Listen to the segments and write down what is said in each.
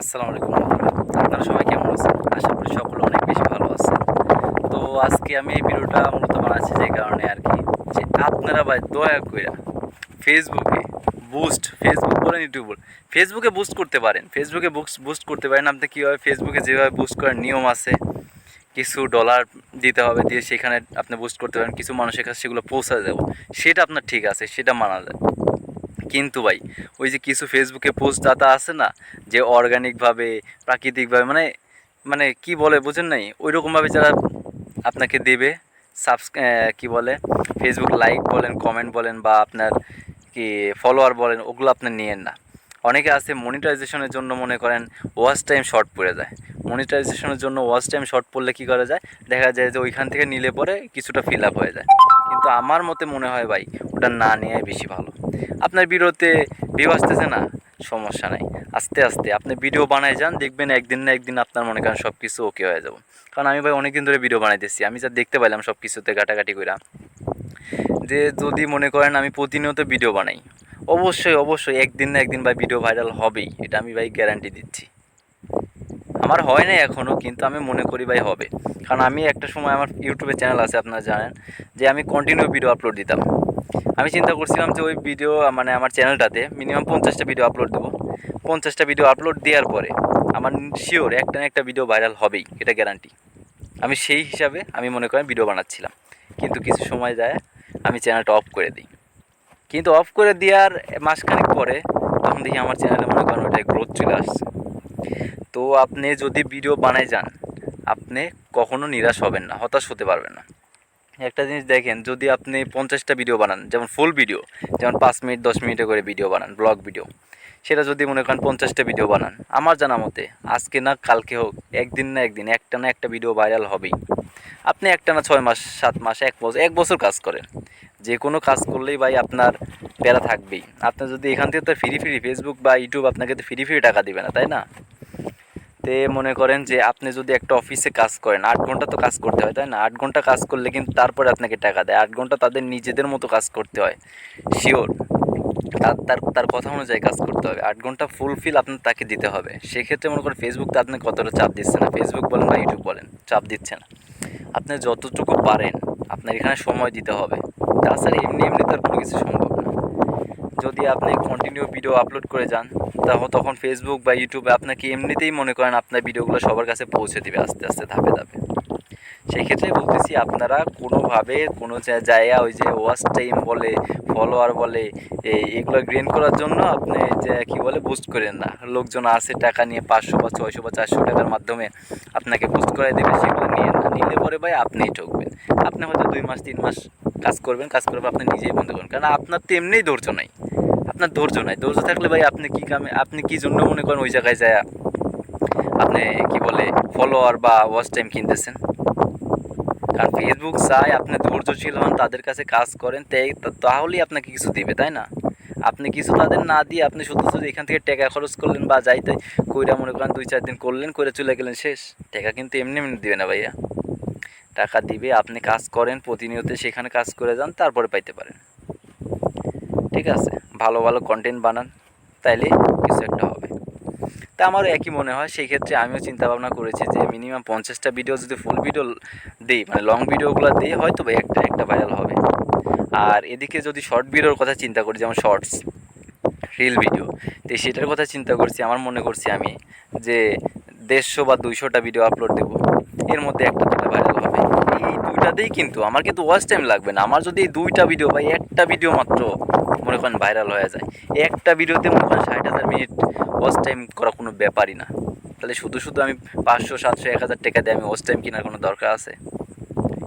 আসসালামু আলাইকুম আপনারা সবাই কেমন আছেন? আশা করি সকলে অনেক বেশি ভালো আছেন। তো আজকে আমি এই ভিডিওটা মূলত বানাচ্ছি যে কারণে আর কি, যে আপনারা ভাই দয়া করে ফেসবুকে বুস্ট ফেসবুক বলেন ইউটিউব বলেন ফেসবুকে বুস্ট করতে পারেন। ফেসবুকে বুস্ট বুস্ট করতে পারেন। আপনি কীভাবে ফেসবুকে যেভাবে বুস্ট করার নিয়ম আছে, কিছু ডলার দিতে হবে দিয়ে সেখানে আপনি বুস্ট করতে পারেন, কিছু মানুষের কাছে সেগুলো পৌঁছা যাবে সেটা আপনার ঠিক আছে, সেটা মানা যায়। কিন্তু ভাই, ওই যে কিছু ফেসবুকে পোস্ট দাতা আছে না, যে অর্গানিকভাবে প্রাকৃতিকভাবে মানে মানে কি বলে বুঝেন নাই? ওই রকমভাবে যারা আপনাকে দেবে সাবস কি বলে ফেসবুক লাইক বলেন কমেন্ট বলেন, বা আপনার কি ফলোয়ার বলেন, ওগুলো আপনি নিয়েন না। অনেকে আছে মনিটাইজেশনের জন্য মনে করেন ওয়াচ টাইম শর্ট পড়ে যায়। মনিটাইজেশনের জন্য ওয়াচ টাইম শর্ট পড়লে কী করা যায়? দেখা যায় যে ওইখান থেকে নিলে পরে কিছুটা ফিল আপ হয়ে যায়। কিন্তু আমার মতে মনে হয় ভাই, ওটা না নেওয়াই বেশি ভালো। আপনার ভিডিওতে ভিউ আসতেছে না, সমস্যা নাই। আস্তে আস্তে আপনি ভিডিও বানায় যান, দেখবেন একদিন না একদিন আপনার মনে করেন সব কিছু ওকে হয়ে যাব। কারণ আমি ভাই অনেকদিন ধরে ভিডিও বানাইতেছি, আমি যা দেখতে পাইলাম সব কিছুতে ঘাটাঘাটি কইরা। যে যদি মনে করেন আমি প্রতিনিয়ত ভিডিও বানাই, অবশ্যই অবশ্যই একদিন না একদিন ভাই ভিডিও ভাইরাল হবেই, এটা আমি ভাই গ্যারান্টি দিচ্ছি। আমার হয় না এখনও কিন্তু আমি মনে করি ভাই হবে। কারণ আমি একটা সময় আমার ইউটিউবে চ্যানেল আছে, আপনারা জানেন, যে আমি কন্টিনিউ ভিডিও আপলোড দিতাম। আমি চিন্তা করছিলাম যে ওই ভিডিও মানে আমার চ্যানেলটাতে মিনিমাম পঞ্চাশটা ভিডিও আপলোড দেবো। পঞ্চাশটা ভিডিও আপলোড দেওয়ার পরে আমার শিওর একটা না একটা ভিডিও ভাইরাল হবেই, এটা গ্যারান্টি আমি সেই হিসাবে আমি মনে করেন ভিডিও বানাচ্ছিলাম। কিন্তু কিছু সময় যায়, আমি চ্যানেলটা অফ করে দিই। কিন্তু অফ করে দেওয়ার মাসখানেক পরে তখন দেখি আমার চ্যানেলে মনে করেন ওটায় গ্রোথ চলে আসছে। তো আপনি যদি ভিডিও বানাই যান, আপনি কখনো নিরাশ হবেন না, হতাশ হতে পারবেন না। একটা জিনিস দেখেন, যদি আপনি পঞ্চাশটা ভিডিও বানান, যেমন ফুল ভিডিও যেমন পাঁচ মিনিট, দশ মিনিটে করে ভিডিও বানান ব্লগ ভিডিও সেটা যদি মনে করেন পঞ্চাশটা ভিডিও বানান, আমার জানা মতে আজকে না, কালকে হোক, একদিন না একদিন, একটা না একটা ভিডিও ভাইরাল হবেই। আপনি একটা না ছয় মাস, সাত মাস, এক বছর এক বছর কাজ করেন। যে কোনো কাজ করলেই ভাই আপনার বেড়া থাকবেই। আপনি যদি এখান থেকে তো ফ্রি ফ্রি ফেসবুক বা ইউটিউব আপনাকে তো ফ্রি ফ্রি টাকা দিবে না, তাই না? তে মনে করেন যে আপনি যদি একটা অফিসে কাজ করেন, আট ঘণ্টা তো কাজ করতে হয়, তাই না? আট ঘণ্টা কাজ করলে কিন্তু তারপরে আপনাকে টাকা দেয়। আট ঘণ্টা তাদের নিজেদের মতো কাজ করতে হয়, শিওর। তার তার কথা অনুযায়ী কাজ করতে হবে। আট ঘণ্টা ফুলফিল আপনার তাকে দিতে হবে। সেক্ষেত্রে মনে করেন ফেসবুক তো আপনি কতটা চাপ দিচ্ছে না? ফেসবুক বলেন বা ইউটিউব বলেন, চাপ দিচ্ছে না। আপনি যতটুকু পারেন, আপনার এখানে সময় দিতে হবে। তাছাড়া এমনি এমনি তার কোনো কিছু সম্ভব যদি আপনি কন্টিনিউ ভিডিও আপলোড করে যান, তাহলে তখন ফেসবুক বা ইউটিউবে আপনাকে এমনিতেই মনে করেন আপনার ভিডিওগুলো সবার কাছে পৌঁছে দেবে আস্তে আস্তে, ধাপে ধাপে। সেই ক্ষেত্রে বলতেছি আপনারা কোনোভাবে কোনো জায়গা ওই যে ওয়াচ টাইম বলে ফলোয়ার বলে এগুলো গ্রেন করার জন্য আপনি যে, কী বলে বুস্ট করেন না। লোকজন আসে টাকা নিয়ে পাঁচশো বা ছয়শো বা চারশো টাকার মাধ্যমে আপনাকে বুস্ট করে দেবে, সেগুলো নিয়ে না, নিলে পরে ভাই আপনিই ঠকবেন। আপনি হয়তো দুই মাস, তিন মাস কাজ করবেন, কাজ করবে আপনি নিজেই বন্ধ করবেন, কারণ আপনার তো এমনিই ধৈর্য নাই। আপনার ধৈর্য নাই। ধৈর্য থাকলে ভাই আপনি কী কামে আপনি কী জন্য মনে করেন ওই জায়গায় যায় আপনি কি বলে ফলোয়ার বা ওয়াচ টাইম কিনতেছেন? কারণ ফেসবুক চায় আপনি ধৈর্যশীল হন, তাদের কাছে কাজ করেন, তাই তাহলেই আপনাকে কিছু দিবে, তাই না? আপনি কিছু তাদের না দিয়ে আপনি শুধু শুধু এখান থেকে টাকা খরচ করলেন বা যাইতে কইরা মনে করেন দুই চার দিন করলেন করে চলে গেলেন, শেষ। টাকা কিন্তু এমনি এমনি দিবে না ভাইয়া। টাকা দিবে, আপনি কাজ করেন, প্রতিনিয়ত সেখানে কাজ করে যান, তারপরে পাইতে পারেন। ঠিক আছে? ভালো ভালো কন্টেন্ট বানান, তাইলে কিছু একটা হবে। তা আমারও একই মনে হয়, সেই ক্ষেত্রে আমিও চিন্তা ভাবনা করেছি যে মিনিমাম পঞ্চাশটা ভিডিও যদি ফুল ভিডিও দিই মানে লং ভিডিওগুলো দিই, হয়তো বা একটা একটা ভাইরাল হবে। আর এদিকে যদি শর্ট ভিডিওর কথা চিন্তা করি, যেমন শর্টস রিল ভিডিও তো সেটার কথা চিন্তা করছি, আমার মনে করছি আমি যে দেড়শো বা দুইশোটা ভিডিও আপলোড দেবো, এর মধ্যে একটা দুটা ভাইরাল হবে। এই দুইটাতেই কিন্তু আমার কিন্তু ওয়াচ টাইম লাগবে না। আমার যদি এই দুইটা ভিডিও বা একটা ভিডিও মাত্র মনে করেন ভাইরাল হয়ে যায়। একটা ভিডিওতে মনে করেন ষাট হাজার মিনিট ওয়াচ টাইম করা কোনো ব্যাপারই না। তাহলে শুধু শুধু আমি পাঁচশো, সাতশো, এক হাজার টাকা দিয়ে আমি ওয়াচ টাইম কেনার কোনো দরকার আছে?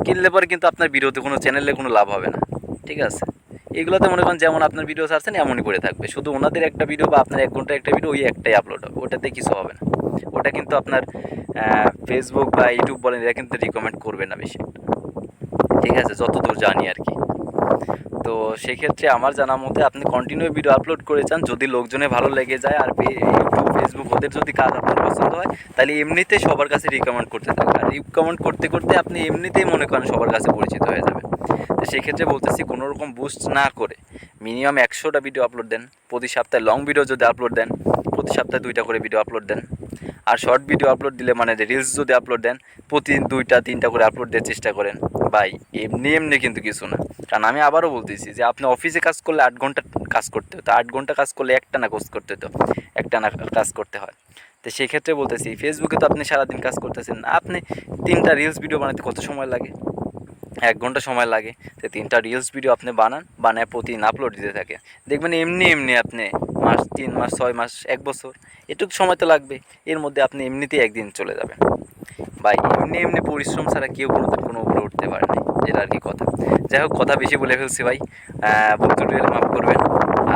কিনলে পরে কিন্তু আপনার ভিডিওতে কোনো চ্যানেলে কোনো লাভ হবে না। ঠিক আছে? এগুলোতে মনে করেন যেমন আপনার ভিডিও ছাড়ছেন, এমনই করে থাকবে। শুধু ওনাদের একটা ভিডিও বা আপনার এক ঘণ্টা একটা ভিডিও ওই একটাই আপলোড হবে। ওটাতে কিছু হবে না। ওটা কিন্তু আপনার ফেসবুক বা ইউটিউব বলেন, এরা কিন্তু রিকমেন্ড করবে না বেশি। ঠিক আছে? যতদূর জানি আর কি। তো সেক্ষেত্রে আমার জানা মতে আপনি কন্টিনিউ ভিডিও আপলোড করে চান যদি লোকজনে ভালো লেগে যায় আর ইউটিউব ফেসবুক ওদের যদি কাজ আপনার পছন্দ হয়, তাহলে এমনিতেই সবার কাছে রিকমেন্ড করতে থাকবে আর রিকমেন্ড করতে করতে আপনি এমনিতেই মনে করেন সবার কাছে পরিচিত হয়ে যাবে তো সেক্ষেত্রে বলতেছি কোনো রকম বুস্ট না করে মিনিমাম একশোটা ভিডিও আপলোড দেন, প্রতি সপ্তাহে লং ভিডিও যদি আপলোড দেন, প্রতি সপ্তাহে দুইটা করে ভিডিও আপলোড দেন। আর শর্ট ভিডিও আপলোড দিলে মানে রিলস যদি আপলোড দেন, প্রতিদিন দুইটা, তিনটা করে আপলোড দেওয়ার চেষ্টা করেন। ভাই, এমনি এমনি কিন্তু কিছু না। কারণ আমি আবারও বলতেছি যে, আপনি অফিসে কাজ করলে আট ঘণ্টা কাজ করতে হতো। আট ঘণ্টা কাজ করলে একটা না কাজ করতে হতো। একটা না কাজ করতে হয়। তো সেই ক্ষেত্রে বলতেছি ফেসবুকে তো আপনি সারাদিন কাজ করতেছেন। আপনি তিনটা রিলস ভিডিও বানাতে কত সময় লাগে? এক ঘণ্টা সময় লাগে। তো তিনটা রিলস ভিডিও আপনি বানান, বানায় প্রতিদিন আপলোড দিতে থাকে। দেখবেন এমনি এমনি আপনি মাস, তিন মাস, ছয় মাস, এক বছর, এটুকু সময় তো লাগবে এর মধ্যে আপনি এমনিতেই একদিন চলে যাবেন। ভাই, এমনি এমনি পরিশ্রম ছাড়া কেউ কোনোদিন কোনো উপরে উঠতে পারে না এটা আর কি কথা। যাই হোক, কথা বেশি বলে ফেলছি ভাই। গেলে মাফ করবেন।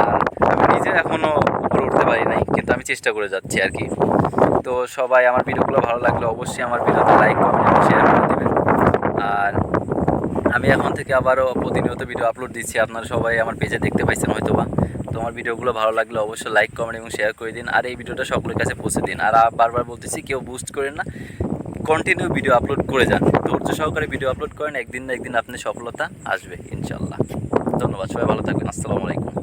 আর আমি নিজে এখনও উপরে উঠতে পারি নাই, কিন্তু আমি চেষ্টা করে যাচ্ছি আর কি। তো সবাই, আমার ভিডিওগুলো ভালো লাগলে অবশ্যই আমার ভিডিওতে লাইক কমেন্ট শেয়ার করে দেবেন। আর আমি এখন থেকে আবারও প্রতিনিয়ত ভিডিও আপলোড দিচ্ছি। আপনারা সবাই আমার পেজে দেখতে পাইছেন হয়তো বা তো আমার ভিডিওগুলো ভালো লাগলে অবশ্যই লাইক কমেন্ট এবং শেয়ার করে দিন। আর এই ভিডিওটা সকলের কাছে পৌঁছে দিন। আর বারবার বলতেছি, কেউ বুস্ট করেন না। কন্টিনিউ ভিডিও আপলোড করে যান। ধৈর্য সহকারে ভিডিও আপলোড করেন, একদিন না একদিন আপনি সফলতা আসবে ইনশাল্লাহ ধন্যবাদ, সবাই ভালো থাকবেন, আসসালামু আলাইকুম।